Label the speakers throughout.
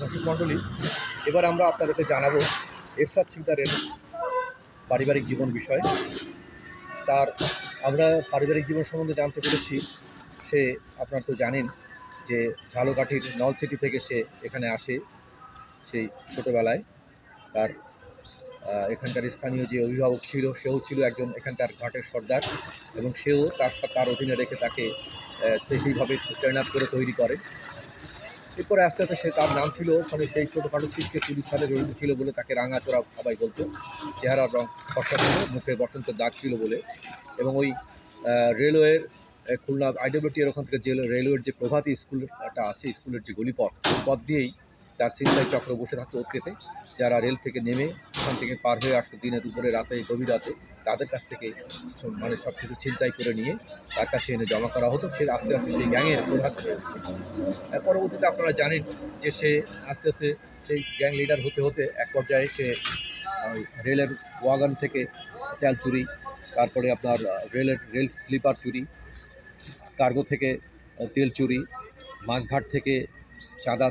Speaker 1: দর্শক মণ্ডলী, এবার আমরা আপনাদেরকে জানাব এরশাদ সিকদারের পারিবারিক জীবন বিষয়। তার আমরা পারিবারিক জীবন সম্বন্ধে জানতে পেরেছি, সে আপনারা তো জানেন যে ঝালকাঠির নল সিটি থেকে সে এখানে আসে সেই ছোটোবেলায়। তার এখানকার স্থানীয় যে অভিভাবক ছিল, সেও ছিল একজন এখানকার ঘাটের সর্দার এবং সেও তার তার অধীনে রেখে তাকে সেইভাবে ট্রেন আপ করে তৈরি করে। এরপরে আস্তে আস্তে সে তার নাম ছিল ওখানে সেই ছোটোখাটো ছিচকে চুরির সাথে জড়িত ছিল বলে তাকে রাঙাচোরা সবাই বলতো। চেহারার রং ফর্সা ছিল, মুখে বসন্তের দাগ ছিল বলে। এবং ওই রেলওয়ের খুলনা আইডব্লিউটি এর ওখান থেকে যে রেলওয়ের যে প্রভাতী স্কুলটা আছে, স্কুলের যে গলিপথ পথ দিয়েই তার চিন্তায় চক্র বসে থাকতো ওকেতে যারা রেল থেকে নেমে ওখান থেকে পার হয়ে আসতো দিনে দুপুরে, রাতে, গভীর রাতে, তাদের কাছ থেকে মানে সব কিছু চিন্তাই করে নিয়ে তার কাছে এনে জমা করা হতো। সে আস্তে আস্তে সেই গ্যাংয়ের প্রধান পরবর্তীতে আপনারা জানেন যে সে আস্তে আস্তে সেই গ্যাং লিডার হতে হতে এক পর্যায়ে সে রেলের ওয়াগান থেকে তেল চুরি, তারপরে আপনার রেলের, রেল স্লিপার চুরি, কার্গো থেকে তেল চুরি, মাছঘাট থেকে চাঁদা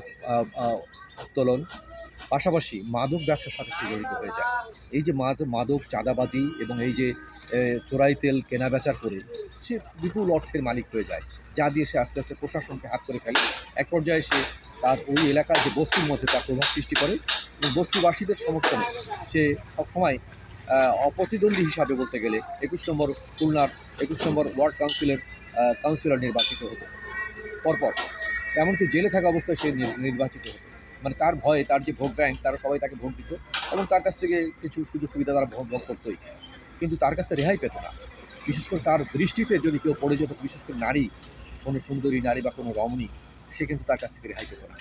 Speaker 1: উত্তোলন। পাশাপাশি মাদক ব্যবসার সাথে সে জড়িত হয়ে যায়। এই যে মাদ- মাদক, চাঁদাবাজি এবং এই যে চোরাই তেল কেনা বেচার করে সে বিপুল অর্থের মালিক হয়ে যায়, যা দিয়ে সে আস্তে আস্তে প্রশাসনকে হাত করে ফেলে। এক পর্যায়ে সে তার ওই এলাকার যে বস্তির মধ্যে তার প্রভাব সৃষ্টি করে এবং বস্তিবাসীদের সমর্থনে সে সবসময় অপ্রতিদ্বন্দ্বী হিসাবে বলতে গেলে একুশ নম্বর খুলনার একুশ নম্বর ওয়ার্ড কাউন্সিলের কাউন্সিলর নির্বাচিত হতো। পরপর এমনকি জেলে থাকা অবস্থায় সে নির- নির্বাচিত হতো। মানে তার ভয়ে তার যে ভোট ব্যাংক তারা সবাই তাকে ভোট দিত এবং তার কাছ থেকে কিছু সুযোগ সুবিধা তারা ভোগ করতোই। কিন্তু তার কাছ থেকে রেহাই পেত না। বিশেষ করে তার দৃষ্টিতে যদি কেউ পড়ে যেত, বিশেষ করে নারী, কোনো সুন্দরী নারী বা কোনো রমণী, সে কিন্তু তার কাছ থেকে রেহাই পেত না।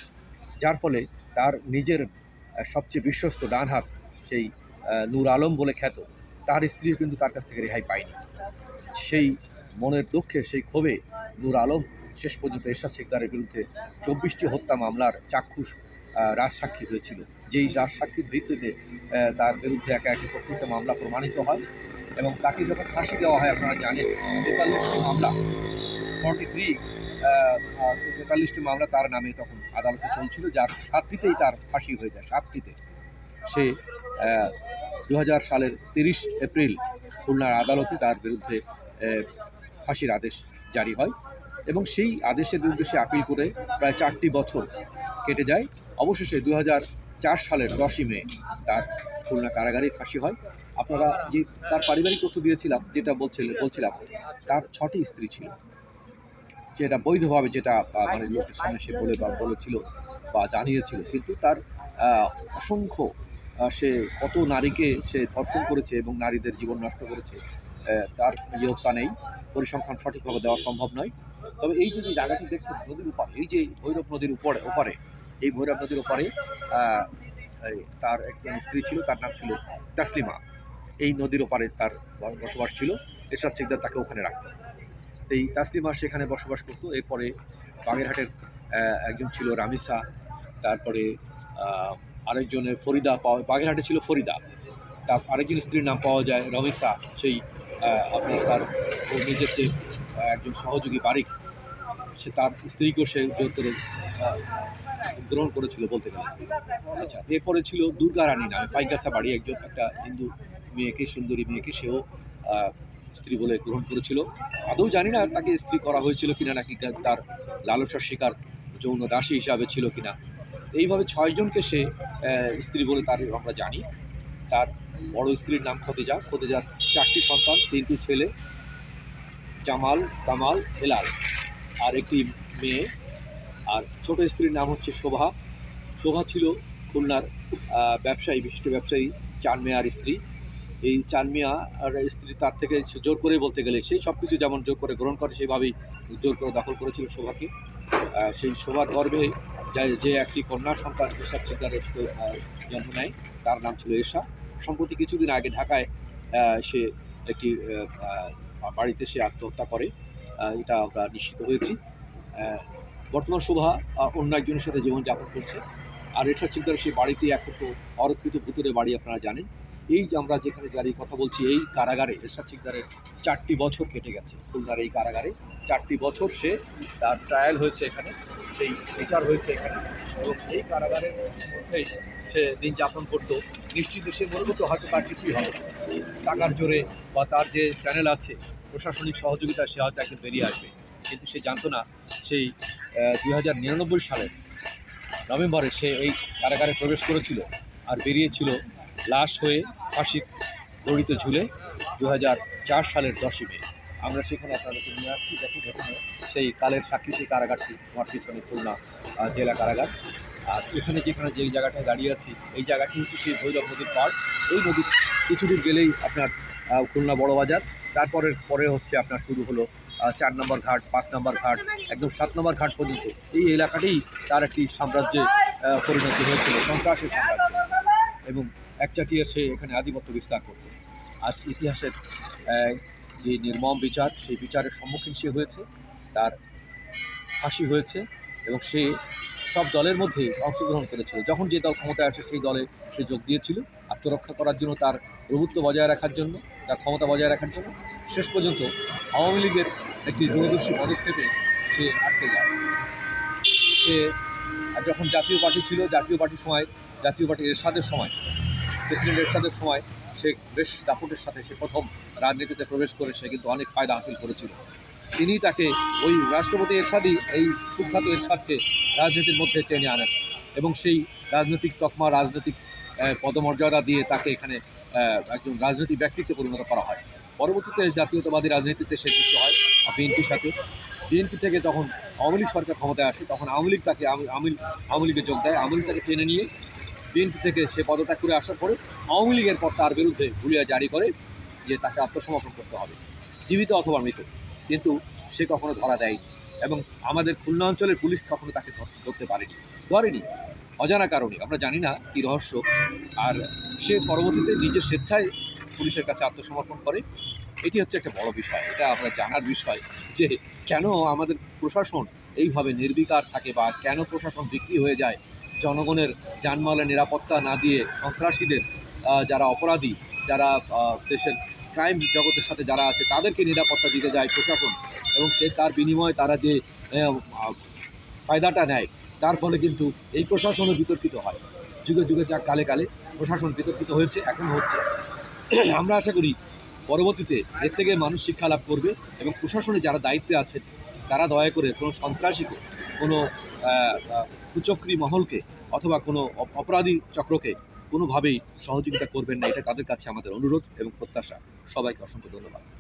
Speaker 1: যার ফলে তার নিজের সবচেয়ে বিশ্বস্ত ডান হাত, সেই নূর আলম বলে খ্যাত, তার স্ত্রীও কিন্তু তার কাছ থেকে রেহাই পায়নি। সেই মনের দুঃখে সেই ক্ষোভে নূর আলম শেষ পর্যন্ত এরশাদ শেখদারের বিরুদ্ধে চব্বিশটি হত্যা মামলার চাক্ষুষ রাজসাক্ষী হয়েছিল। যেই রাজসাক্ষীর ভিত্তিতে তার বিরুদ্ধে একে একে প্রত্যেকটা মামলা প্রমাণিত হয় এবং তাকে যখন ফাঁসি দেওয়া হয়, আপনারা জানেন, তেতাল্লিশটি মামলা ফর্টি থ্রি তেতাল্লিশটি মামলা তার নামে তখন আদালতে চলছিল, যার সাতটিতেই তার ফাঁসি হয়ে যায়, সাতটিতে। সে দু হাজার সালের তিরিশ এপ্রিল খুলনার আদালতে তার বিরুদ্ধে ফাঁসির আদেশ জারি হয়। এবং সেই আদেশের বিরুদ্ধে সে আপিল করে প্রায় চারটি বছর কেটে যায়। অবশেষে দু চার সালের দশই মে তার খুলনা কারাগারে ফাঁসি হয়। আপনারা যে তার পারিবারিক তথ্য দিয়েছিলাম, যেটা বলছিল বলছিলাম, তার ছটি স্ত্রী ছিল। যেটা বৈধভাবে যেটা মানে লোকের সামনে সে বলে বা বলেছিল বা জানিয়েছিল, কিন্তু তার অসংখ্য সে কত নারীকে সে ধর্ষণ করেছে এবং নারীদের জীবন নষ্ট করেছে তার ইয়ত্তা নেই। পরিসংখ্যান সঠিকভাবে দেওয়া সম্ভব নয়। তবে এই যে যে জায়গাটি দেখছেন, নদীর উপর, এই যে ভৈরব নদীর উপরে ওপারে এই ভৈরব নদীর ওপারে তার একজন স্ত্রী ছিল, তার নাম ছিল তাসলিমা। এই নদীর ওপারে তার বসবাস ছিল। এরশাদ সিকদার তাকে ওখানে রাখত। এই তাসলিমা সেখানে বসবাস করতো। এরপরে বাগেরহাটের একজন ছিল রামিসা। তারপরে আরেকজনের ফরিদা পাওয়া, বাগেরহাটে ছিল ফরিদা। তার আরেকজন স্ত্রীর নাম পাওয়া যায় রমিসা। সেই আপনার তার নিজের যে একজন সহযোগী বারিক, সে তার স্ত্রীকেও সে জোর গ্রহণ করেছিল বলতে গেলে। আচ্ছা এরপরে ছিল দুর্গা রানী নামে পাইকাসা বাড়ি, একজন একটা হিন্দু মেয়েকে, সুন্দরী মেয়েকে সেও স্ত্রী বলে গ্রহণ করেছিল। আদৌ জানি না তাকে স্ত্রী করা হয়েছিল কিনা, নাকি তার লালসার শিকার যৌন দাসী হিসাবে ছিল কিনা। এইভাবে ছয়জনকে সে স্ত্রী বলে তার আমরা জানি। তার বড় স্ত্রীর নাম খতেজা খতেজার চারটি সন্তান তিনটি ছেলে জামাল কামাল হেলাল আর একটি মেয়ে। আর ছোট স্ত্রীর নাম হচ্ছে শোভা। শোভা ছিল খুলনার ব্যবসায়ী বিশিষ্ট ব্যবসায়ী চান মিয়ার স্ত্রী। এই চান মিয়া আর স্ত্রী তার থেকে জোর করে বলতে গেলে সেই সব কিছু যেমন জোর করে গ্রহণ করে সেইভাবেই জোর করে দখল করেছিল শোভাকে। সেই শোভার গর্ভে যে- একটি কন্যা সন্তান এরশাদ সিকদারের আহ, জন্ম নেয়। তার নাম ছিল এশা সম্প্রতি কিছুদিন আগে ঢাকায় সে একটি বাড়িতে সে আত্মহত্যা করে। এটা আমরা নিশ্চিত হয়েছি। বর্তমান শোভা অন্য একজনের সাথে জীবনযাপন করছে। আর এরশাদ সিকদার সেই বাড়িতে তো অরক্ষিত ভূতুরে বাড়ি আপনারা জানেন। এই যে আমরা যেখানে দাঁড়িয়ে কথা বলছি, এই কারাগারে এরশাদ শিকদারের চারটি বছর কেটে গেছে। খুলনার এই কারাগারে চারটি বছর সে তার ট্রায়াল হয়েছে এখানে। সেই বিচার হয়েছে এখানে। এবং এই কারাগারের মধ্যেই সে দিন যাপন করতো। নিশ্চিত সে মনে করতো হয়তো তার কিছুই হবে টাকার জোরে বা তার যে চ্যানেল আছে, প্রশাসনিক সহযোগিতা সে হয়তো একদিন বেরিয়ে আসবে। কিন্তু সে জানতো না, সেই দুই হাজার নিরানব্বই সালের নভেম্বরে সে এই কারাগারে প্রবেশ করেছিল আর বেরিয়েছিল লাশ হয়ে ফাঁসি দড়িতে ঝুলে দু সালের দশই মে। আমরা সেখানে আপনাদেরকে নিয়ে আসছি। দেখুন, এখানে সেই কালের সাক্ষী সেই কারাগারটি, আমার পিছনে খুলনা জেলা কারাগার। আর এখানে যেখানে যে জায়গাটায় দাঁড়িয়ে আছি, এই জায়গাটি হচ্ছে সেই ভৈরব নদীর পাড়। এই নদীর কিছুদূর গেলেই আপনার খুলনা বড় বাজার। তারপরের পরে হচ্ছে আপনার শুরু হলো চার নম্বর ঘাট, পাঁচ নম্বর ঘাট, একদম সাত নম্বর ঘাট পর্যন্ত। এই এলাকাটাই তার একটি সাম্রাজ্যে পরিণতি হয়েছিল, সন্ত্রাসের সাম্রাজ্য। এবং একচাটিয়ে সে এখানে আধিপত্য বিস্তার করত। আজ ইতিহাসের যে নির্মম বিচার, সেই বিচারের সম্মুখীন সে হয়েছে, তার ফাঁসি হয়েছে এবং সে সব দলের মধ্যে অংশগ্রহণ করেছিল। যখন যে দল ক্ষমতায় আসে, সেই দলে সে যোগ দিয়েছিল আত্মরক্ষা করার জন্য, তার প্রভুত্ব বজায় রাখার জন্য, তার ক্ষমতা বজায় রাখার জন্য। শেষ পর্যন্ত আওয়ামী লীগের একটি দূরদর্শী পদক্ষেপে সে আটকে যায়। সে যখন জাতীয় পার্টি ছিল, জাতীয় পার্টির সময়, জাতীয় পার্টি এরশাদের সময়, প্রেসিডেন্ট এরশাদের সময় সে বেশ দাপটের সাথে সে প্রথম রাজনীতিতে প্রবেশ করে, সে কিন্তু অনেক ফায়দা হাসিল করেছিল। তিনি তাকে ওই রাষ্ট্রপতি এরশাদই এই কুখ্যাত এরশাদকে রাজনীতির মধ্যে টেনে আনেন এবং সেই রাজনৈতিক তকমা, রাজনৈতিক পদমর্যাদা দিয়ে তাকে এখানে একজন রাজনৈতিক ব্যক্তিত্বে পরিণত করা হয়। পরবর্তীতে জাতীয়তাবাদী রাজনীতিতে সে যুক্ত হয় বিএনপির সাথে। বিএনপি থেকে যখন আওয়ামী লীগ সরকার ক্ষমতায় আসে, তখন আওয়ামী লীগ তাকে আওয়ামী লীগে যোগ দেয়। আওয়ামী লীগ তাকে টেনে নিয়ে বিএনপি থেকে সে পদত্যাগ করে আসার পরে আওয়ামী লীগের পর তার বিরুদ্ধে হুলিয়া জারি করে যে তাকে আত্মসমর্পণ করতে হবে। জীবিত অথবা মৃত। কিন্তু সে কখনো ধরা দেয়নি এবং আমাদের খুলনা অঞ্চলের পুলিশ কখনো তাকে ধর- ধরতে পারেনি। ধরেনি। অজানা কারণে। আমরা জানি না কি রহস্য। আর সে পরবর্তীতে নিজের স্বেচ্ছায় পুলিশের কাছে আত্মসমর্পণ করে। এটি হচ্ছে একটা বড় বিষয়। এটা আমরা জানার বিষয় যে কেন আমাদের প্রশাসন এইভাবে নির্বিকার থাকে বা কেন প্রশাসন বিক্রি হয়ে যায় জনগণের জানমালের নিরাপত্তা না দিয়ে সন্ত্রাসীদের যারা অপরাধী, যারা দেশের ক্রাইম জগতের সাথে যারা আছে, তাদেরকে নিরাপত্তা দিতে যায় প্রশাসন। এবং সে তার বিনিময়ে তারা যে ফায়দাটা নেয়, তার ফলে কিন্তু এই প্রশাসনও বিতর্কিত হয়। যুগে যুগে যা কালে কালে প্রশাসন বিতর্কিত হয়েছে, এখন হচ্ছে। আমরা আশা করি, পরবর্তীতে এর থেকে মানুষ শিক্ষা লাভ করবে এবং প্রশাসনে যারা দায়িত্বে আছেন তারা দয়া করে কোনো সন্ত্রাসীকে, কোনো কুচক্রী মহলকে অথবা কোনো অপরাধী চক্রকে কোনোভাবেই সহযোগিতা করবেন না। এটা তাদের কাছে আমাদের অনুরোধ এবং প্রত্যাশা। সবাইকে অসংখ্য ধন্যবাদ।